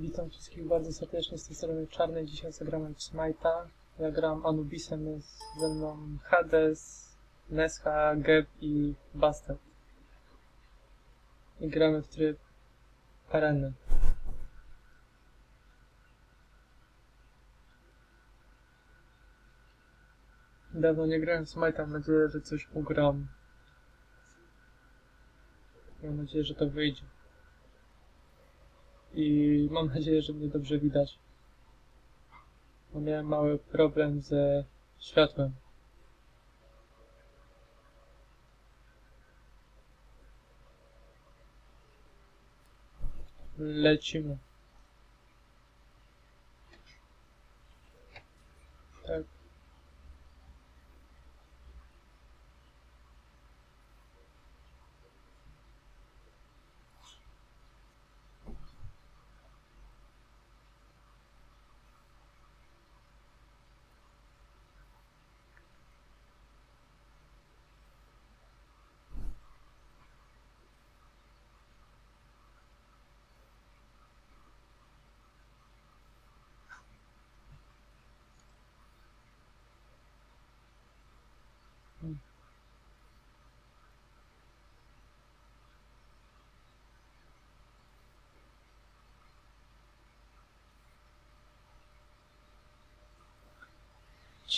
Witam wszystkich bardzo serdecznie z tej strony Czarnej. Dzisiaj zagramy w Smite'a. Ja gram Anubisem, jest ze mną Hades, Nesha, Geb i Bastard. I gramy w tryb areny. Dawno nie grałem w Smite'a, mam nadzieję, że coś ugram. Mam nadzieję, że to wyjdzie. I mam nadzieję, że mnie dobrze widać. Bo miałem mały problem ze światłem. Lecimy. Tak.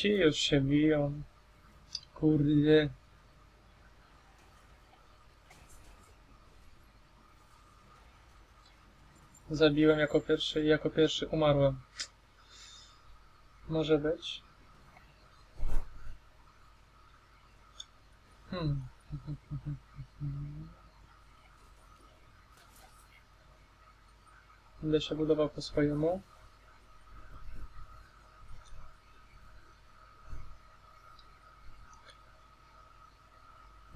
Ci już się biją. Kurde. Zabiłem jako pierwszy i jako pierwszy umarłem. Może być. Hmm. Będę się budował po swojemu.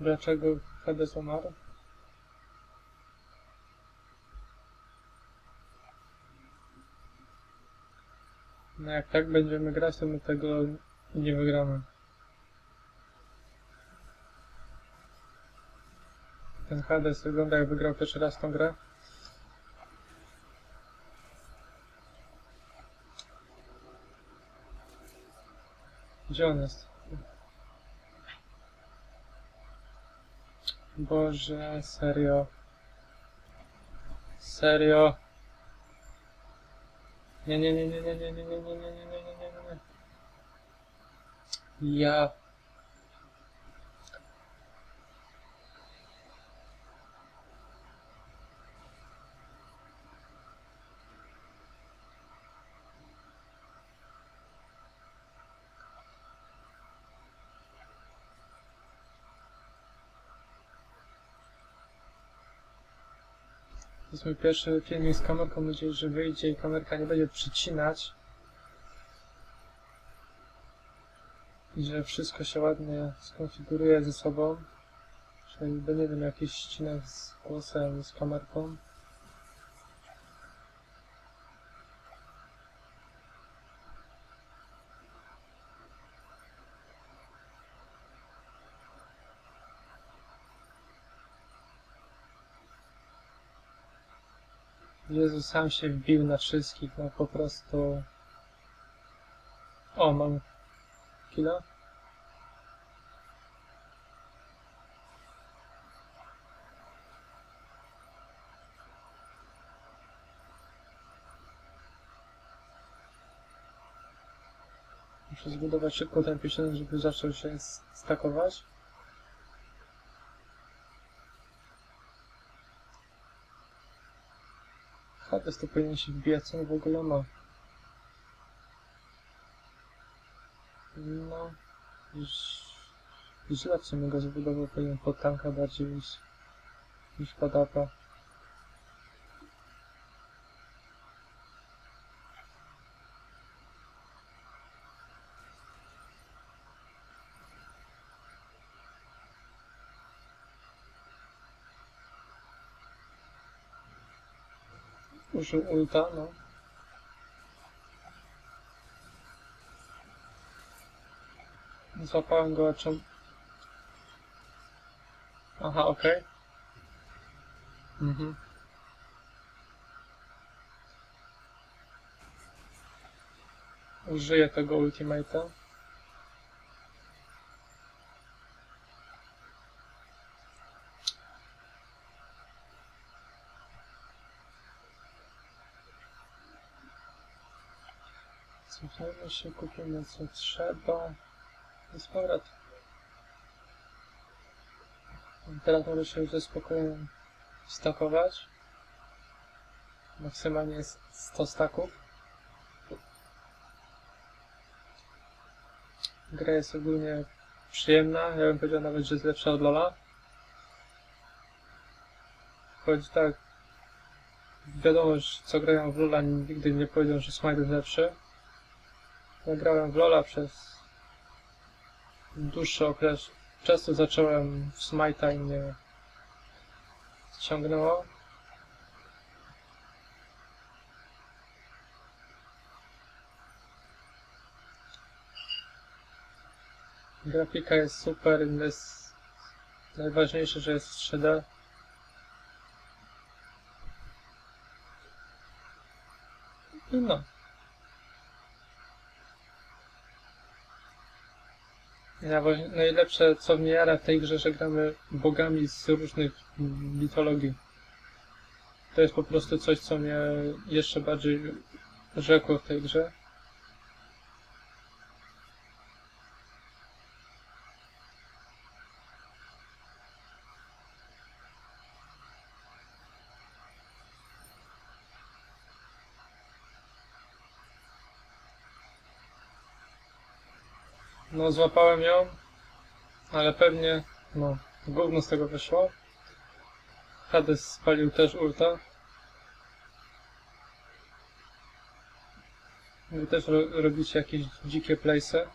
Dlaczego Hades umarł? No jak tak będziemy grać, to my tego nie wygramy. Ten Hades wygląda jak wygrał pierwszy raz tą grę. Gdzie on jest? Boże, serio. Serio. Nie, nie, nie, nie, nie, nie, nie, nie, nie, nie, nie, nie, nie, nie, nie. Ja. To jest mój pierwszy filmik z kamerką. Mam nadzieję, że wyjdzie i kamerka nie będzie przycinać. I że wszystko się ładnie skonfiguruje ze sobą. Że nie nie wiem, jakiś ścinek z głosem, z kamerką. Jezus sam się wbił na wszystkich, no po prostu... O, mam killa? Muszę zbudować szybko ten pieśń, żeby zaczął się stakować. Hades to powinien się wbijać, co on w ogóle ma. No, już źle w sumie go zbudował, powinien pod tanka bardziej niż, niż pod użył ulta, no. Złapałem go oczem. Aha, okej. Okay. Mhm. Użyję tego ultimate'a. Się, kupimy co trzeba. I z powrotem. Teraz może się już ze spokojem stakować. Maksymalnie jest 100 staków. Gra jest ogólnie przyjemna, ja bym powiedział nawet, że jest lepsza od Lola. Choć tak, wiadomo, że co grają w Lola, nigdy nie powiedzą, że Smite jest lepszy. Ja grałem w Lola przez dłuższy okres. Często zacząłem w Smite'a i mnie ściągnęło. Grafika jest super, jest najważniejsze, że jest w 3D. I no. Ja właśnie, najlepsze co mnie jara w tej grze, że gramy bogami z różnych mitologii. To jest po prostu coś, co mnie jeszcze bardziej rzekło w tej grze. No, złapałem ją, ale pewnie, no, gówno z tego wyszło. Hades spalił też ulta. Wy też ro robicie jakieś dzikie playsy.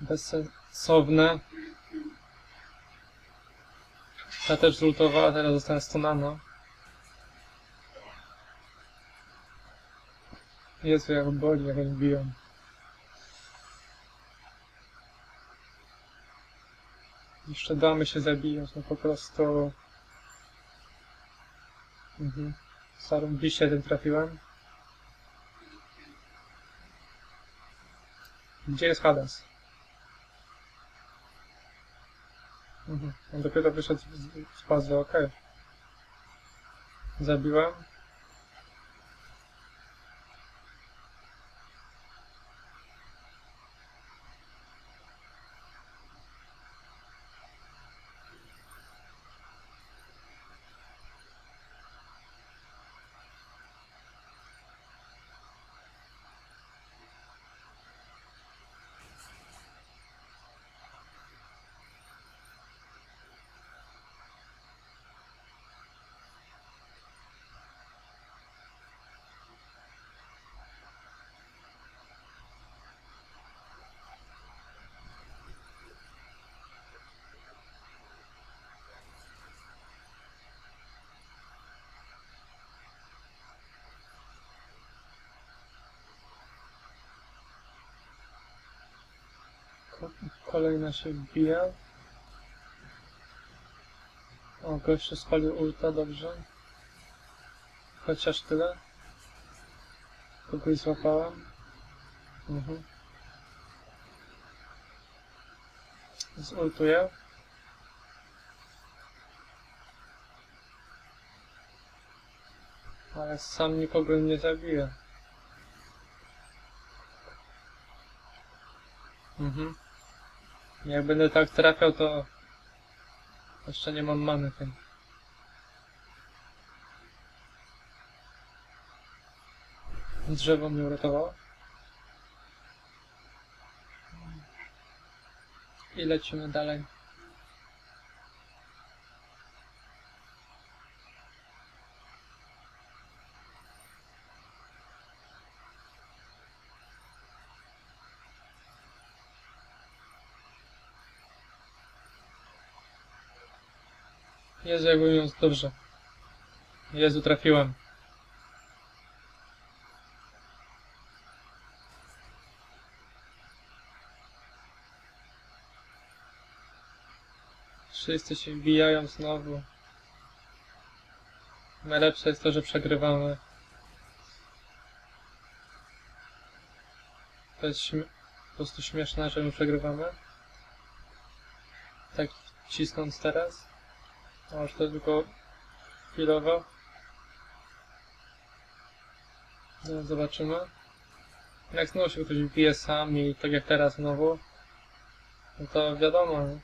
Bezsensowne. Ta też zultowała, teraz zostanę stunana. Jezu, jak boli, jak biją. Jeszcze damy się zabijać, no po prostu... Mhm. Zarąbiście tym trafiłem. Gdzie jest Hades? Mhm. On dopiero wyszedł z, z bazy, okej. Zabiłem. Kolejna się wbija. O, gościu spalił ulta, dobrze. Chociaż tyle. Kogoś złapałem. Mhm. Zultuję. Ale sam nikogo nie zabiję. Mhm. Jak będę tak trafiał, to jeszcze nie mam many tym. Drzewo mnie uratowało. I lecimy dalej. Jak mówiąc dobrze. Jezu, trafiłem. Wszyscy się wbijają znowu. Najlepsze jest to, że przegrywamy. To jest po prostu śmieszne, że my przegrywamy. Tak cisnąc teraz. A już to tylko chwilowo. Zaraz zobaczymy. Jak znowu się ktoś bije sam i tak jak teraz znowu, no to wiadomo. nie?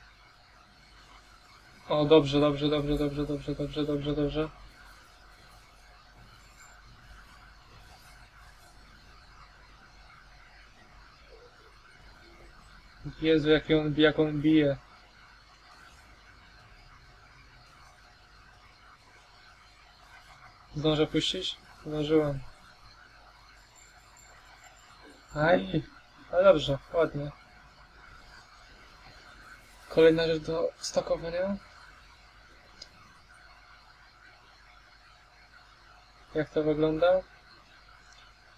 O, dobrze, dobrze, dobrze, dobrze, dobrze, dobrze, dobrze, dobrze. Jezu, jak on, jak on bije. Zdążę puścić? Zdążyłem. Aj, ale dobrze, ładnie. Kolejna rzecz do stakowania. Jak to wygląda?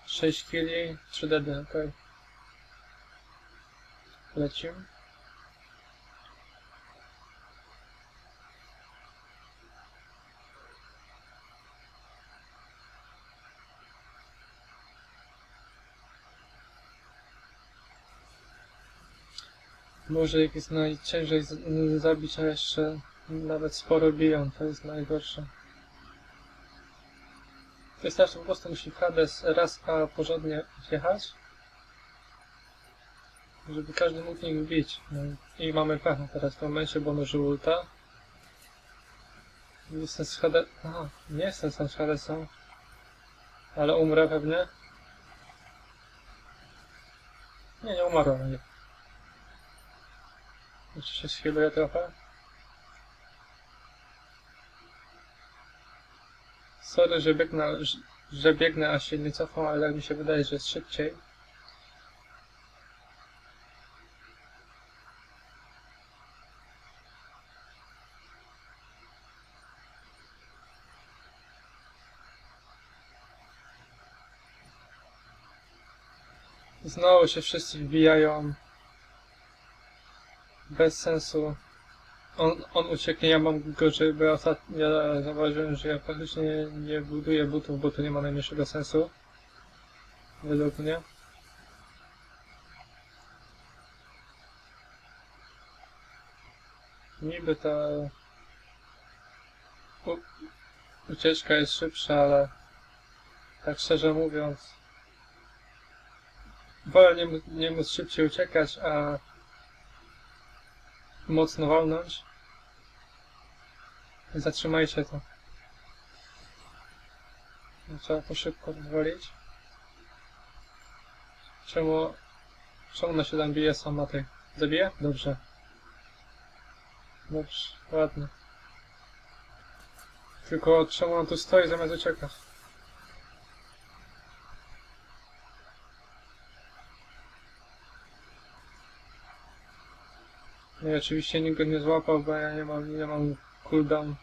6 kili, 3 dedy, ok. Lecimy. Może jak jest najciężej z- zabić, a jeszcze nawet sporo biją, to jest najgorsze. To jest tak, że po prostu musi Hades raz a porządnie wjechać, żeby każdy mógł ich wbić. No i mamy pecha teraz w tym momencie, bo użył ulta. Jestem z Hades... Aha, nie jestem sam z Hadesem. Ale umrę pewnie. Nie, nie umarłem. Nie. Jeszcze się schwiluję trochę. Sorry, że biegnę, że biegnę, a się nie cofam, ale tak mi się wydaje, że jest szybciej. Znowu się wszyscy wbijają. Bez sensu. On, on ucieknie, ja mam bo ja ostatnio zauważyłem, że ja praktycznie nie, nie buduję butów, bo to nie ma najmniejszego sensu. Według mnie. Niby ta u, ucieczka jest szybsza, ale tak szczerze mówiąc wolę nie, nie móc szybciej uciekać, a mocno walnąć. Zatrzymajcie to. Trzeba to szybko rozwalić. Czemu... Czemu ona się tam bije sama tej? Zabije? Dobrze. Dobrze, ładnie. Tylko czemu on tu stoi zamiast uciekać? Nie, oczywiście nikt go nie złapał, bo ja nie mam, nie mam cooldown.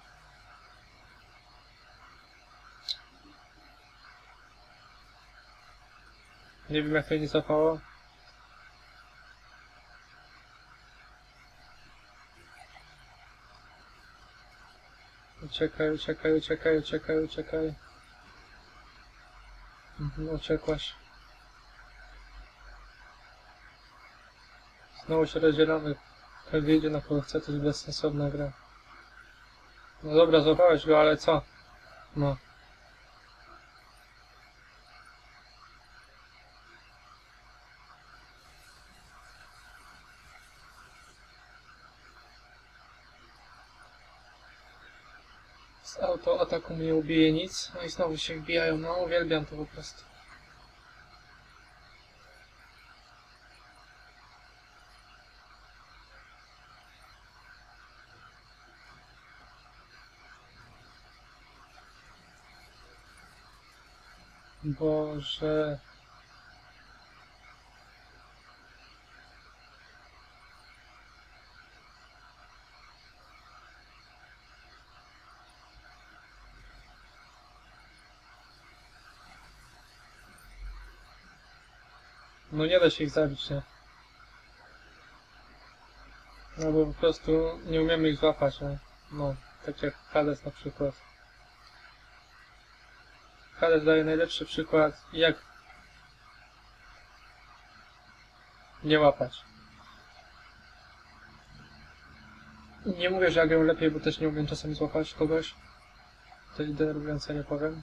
Nie wiem jak to nie złapało. Uciekaj, uciekaj, uciekaj, uciekaj, uciekaj. Mhm, uciekłaś. Znowu się rozdzielamy. Każdy idzie na kogo to jest bezsensowna gra. No dobra, złapałeś go, ale co? No. Z autoataku mnie ubije nic, no i znowu się wbijają, no uwielbiam to po prostu. Boże. No nie da się ich zabić, nie? No bo po prostu nie umiemy ich złapać, nie? No, tak jak Hades na przykład. Hades daje najlepszy przykład, jak nie łapać. Nie mówię, że ja gram lepiej, bo też nie umiem czasami złapać kogoś. To jest denerwujące, nie powiem.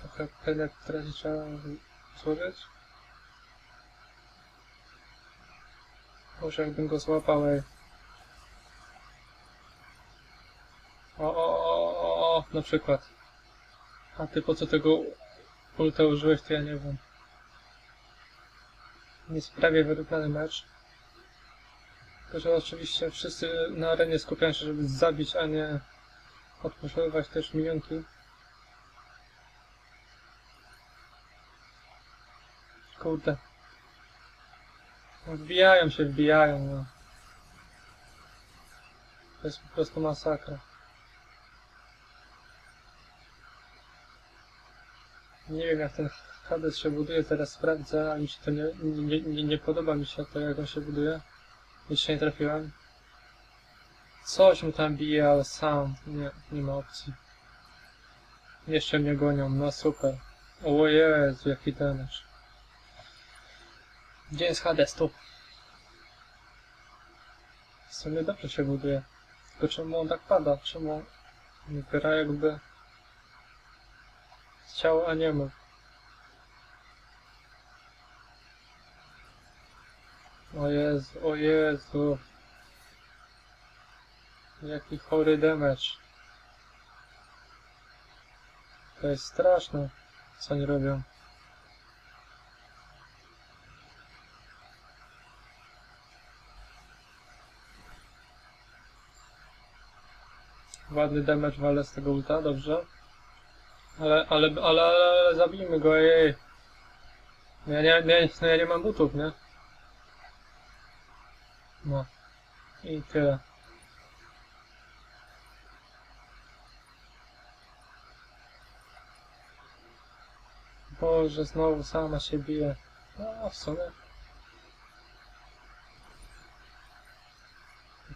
Trochę penetracji trzeba złożyć. Może jakbym go złapał, ej. O, o, o, o, o, na przykład. A ty po co tego ulta użyłeś, to ja nie wiem. Jest prawie wyrównany mecz. Tylko, że oczywiście wszyscy na arenie skupiają się, żeby zabić, a nie odpoczywać też minionki. Kurde. Wbijają się, wbijają, no. To jest po prostu masakra. Nie wiem jak ten Hades się buduje, teraz sprawdzę, a mi się to nie, nie, nie, nie podoba mi się to jak on się buduje. Jeszcze nie trafiłem. Coś mu tam bije, ale sam. Nie, nie ma opcji. Jeszcze mnie gonią, no super. O Jezu, jaki damage. Gdzie jest Hades? Tu. W sumie dobrze się buduje. Tylko czemu on tak pada? Czemu nie gra jakby chciał, a nie mógł? O Jezu, o Jezu. Jaki chory damage. To jest straszne, co oni robią. Ładny damage wale z tego ulta, dobrze. Ale, ale, ale, ale zabijmy go, ej. No ja nie, nie, no ja nie mam butów, nie? No. I tyle. Boże, znowu sama się bije. No, w sumie.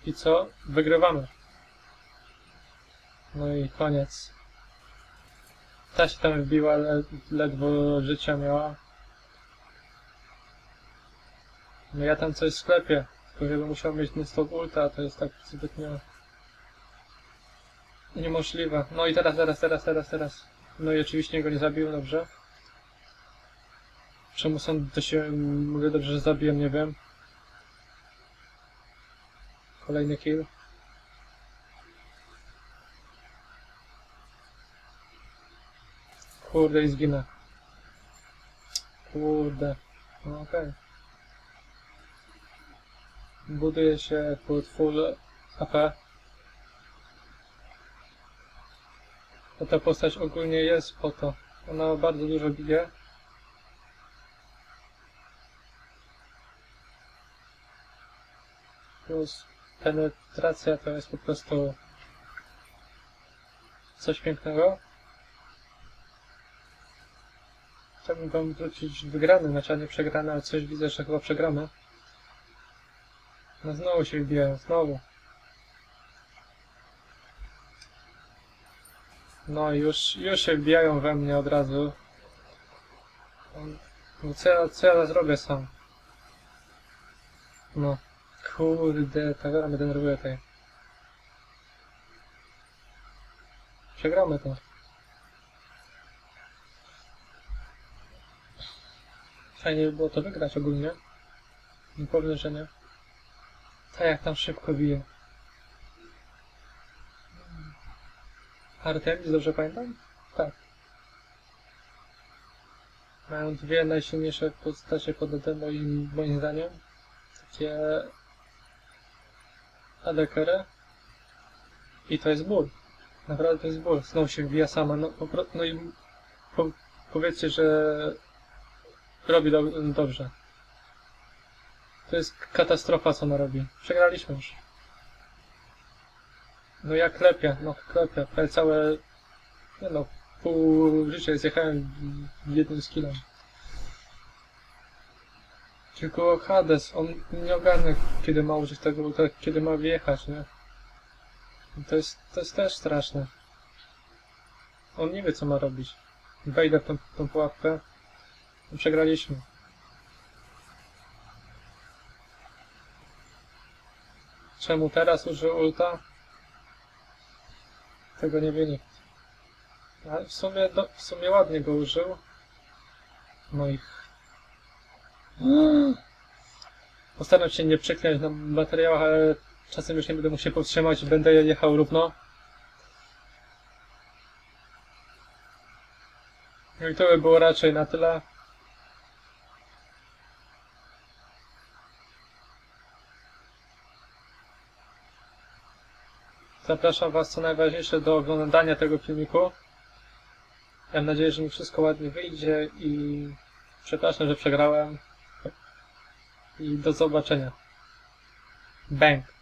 I co? Wygrywamy. No i koniec. Ta się tam wbiła, ledwo życia miała. No ja tam coś sklepię. Tylko żeby musiał mieć ten stop ulta, a to jest tak zbytnio... Niemożliwe. No i teraz, teraz, teraz, teraz, teraz. No i oczywiście go nie zabił, dobrze. Czemu są to się... Mówię dobrze, że zabiłem, nie wiem. Kolejny kill. Kurde i zginę. Kurde. No okej. Buduje się pod full AP. To ta postać ogólnie jest po to. Ona bardzo dużo bije. Plus penetracja to jest po prostu coś pięknego. Chciałbym wam wrócić wygrany, znaczy nie przegrany, ale coś widzę, że chyba przegramy. No znowu się wbijają, znowu. No już, już się wbijają we mnie od razu. No co ja, co ja zrobię sam? No. Kurde, ta gra mnie denerwuje tej. Przegramy to. Fajnie by było to wygrać ogólnie. Nie powiem, że nie. Tak jak tam szybko bije. Artemis, dobrze pamiętam? Tak. Mają dwie najsilniejsze postacie pod AD moim, moim zdaniem. Takie ADKR i to jest ból. Naprawdę to jest ból. Znowu się wbija sama. No, no i po, powiedzcie, że robi do, dobrze. To jest katastrofa, co ona robi. Przegraliśmy już. No ja klepię, no klepię. Prawie całe... Nie no, pół życia zjechałem jednym skillem. Tylko Hades, on nie ogarnia, kiedy ma użyć tego kiedy ma wjechać, nie? To jest, to jest też straszne. On nie wie, co ma robić. Wejdę w tą, tą pułapkę. Przegraliśmy. Czemu teraz użył ulta? Tego nie wie nikt. Ale w sumie, do, w sumie ładnie go użył. No i... Postaram się nie przeklinać na materiałach, ale czasem już nie będę musiał powstrzymać i będę jechał równo. No i to by było raczej na tyle. Zapraszam Was co najważniejsze do oglądania tego filmiku. Mam nadzieję, że mi wszystko ładnie wyjdzie i przepraszam, że przegrałem. I do zobaczenia. Bang.